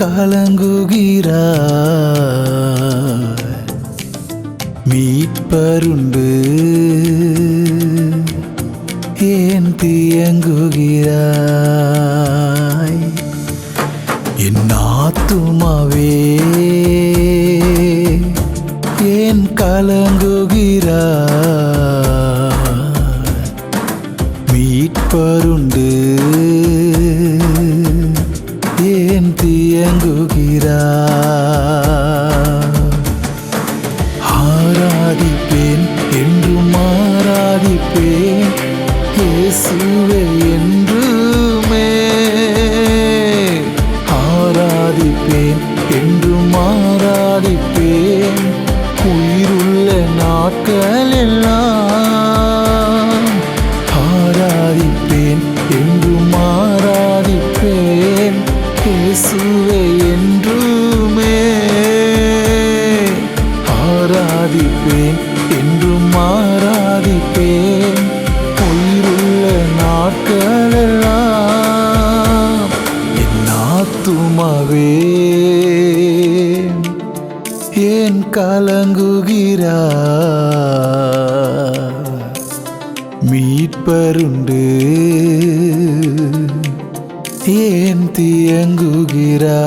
கலங்குகிறாய். மீட்பருண்டு. ஏன் தியங்குகிறாய்? என் ஆத்துமாவே ஏன் கலங்குகிறாய்? மீட்பருண்டு. ஆராதிப்பேன் என்றும் ஆராதிப்பேன் இயேசுவை என்றுமே. ஆராதிப்பேன் என்றும் ஆராதிப்பேன் உயிருள்ள நாட்கள் ஆராதிப்பேன் என்றும் ஆராதிப்பேன் உயிருள்ள நாட்களெல்லாம் என் ஆத்துமாவே. ஏன் கலங்குகிறா மீட்பருண்டு. ஏன் தியங்குகிறா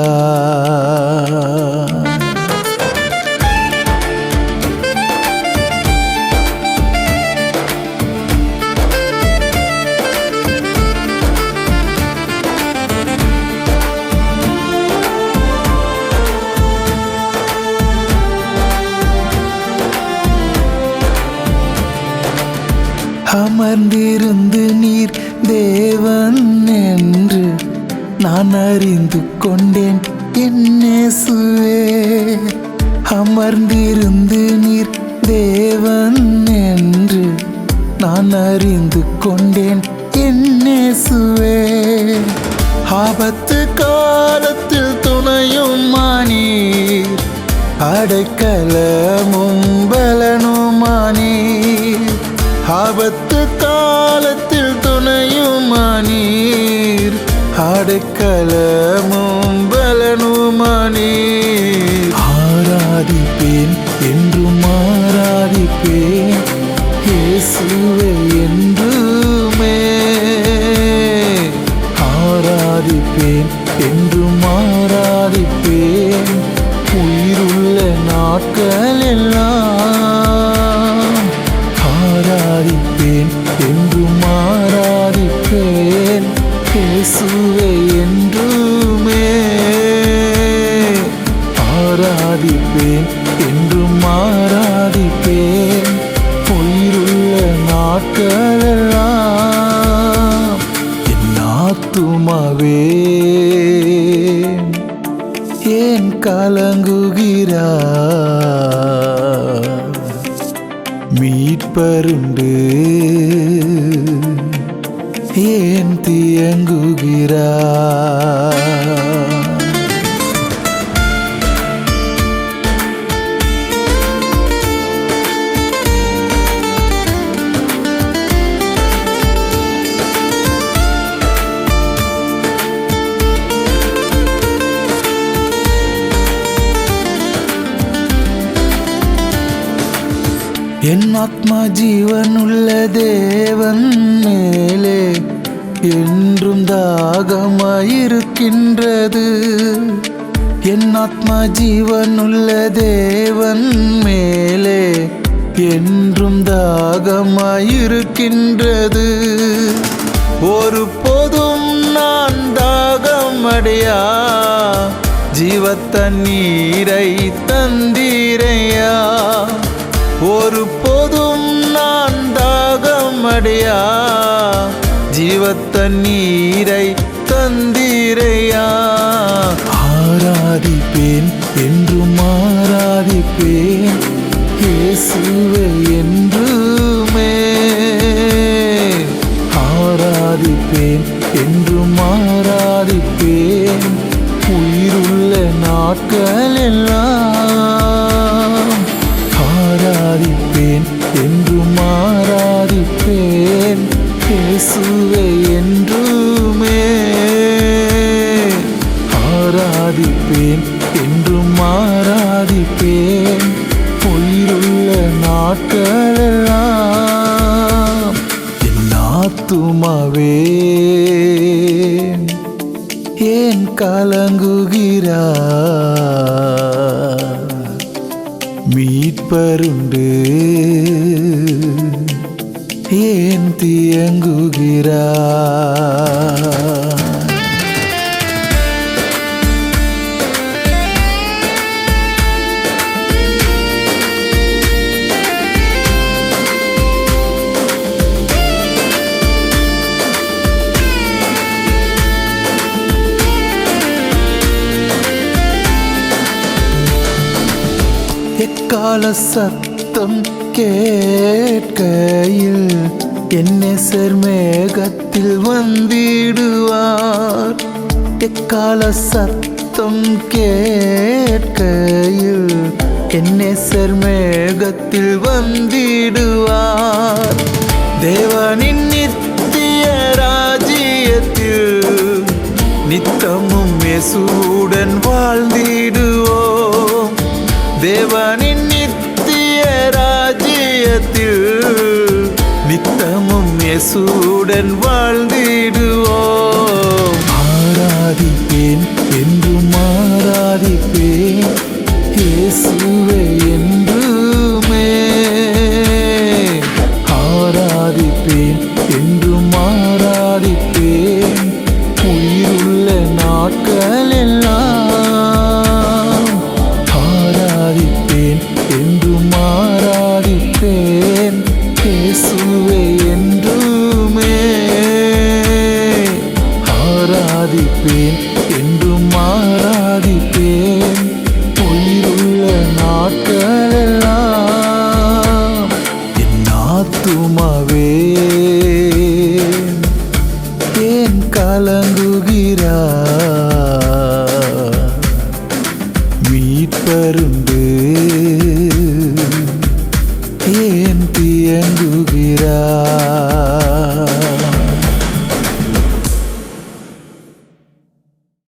அமர்ந்திருந்து நீர் தேவன் என்று நான் அறிந்து கொண்டேன். என்னேசுவே அமர்ந்திருந்து நீர் தேவன் என்று நான் அறிந்து கொண்டேன். என்னேசுவே ஆபத்து காலத்தில் துணையும் மானீர். அடைக்கலமும் பலனுமானீர் ஆபத்து அடைக்கலமும் பலனுமானீர் ஆராதிப்பேன் என்றும் ஆராதிப்பேன் இயேசுவை என்றுமே ஆராதிப்பேன் என்றும் ஆராதிப்பேன் உயிருள்ள நாட்கள் எல்லாம் ஆராதிப்பேன் என்றும் ஆராதிப்பேன் உயிருள்ள நாட்களெல்லாம் என் ஆத்துமாவே. ஏன் கலங்குகிறாய்? மீட்பருண்டு. ஏன் தியங்குகிறாய்? என் ஆத்மா ஜீவனுள்ள தேவன் மேலே என்றும் தாகமாயிருக்கின்றது. என் ஆத்மா ஜீவனுள்ள தேவன் மேலே என்றும் தாகமாயிருக்கின்றது. ஒரு போதும் நான் தாகமடையா? ஜீவத்த நீரை தந்தீரையா? ஒரு போதும் நான் தாகமடையா? ஜீவத்த நீரை தந்திரையா? ஆராதிப்பேன் என்று ஆராதிப்பேன் இயேசுவை என்றுமே. ஆராதிப்பேன் என்று ஆராதிப்பேன் உயிருள்ள நாட்கள் எல்லாம் என்றும் ஆராதிப்பேன் உயிருள்ள நாட்களெல்லாம் என் ஆத்துமாவே ஏன் கலங்குகிறா மீட்பருண்டு. ஏன் தியங்குகிறா கால சத்தம் கேட்கையில் என்னெசர் மேகத்தில் வந்திடுவார். எக்கால சத்தம் கேட்கையில் என்னெசர் மேகத்தில் வந்திடுவார். தேவனின் நித்திய ராஜ்யத்தில் நித்தமும் இயேசுவுடன் வாழ்ந்திடுவோம். தேவனின் இயேசுடன் வாழ்ந்திடுவோம்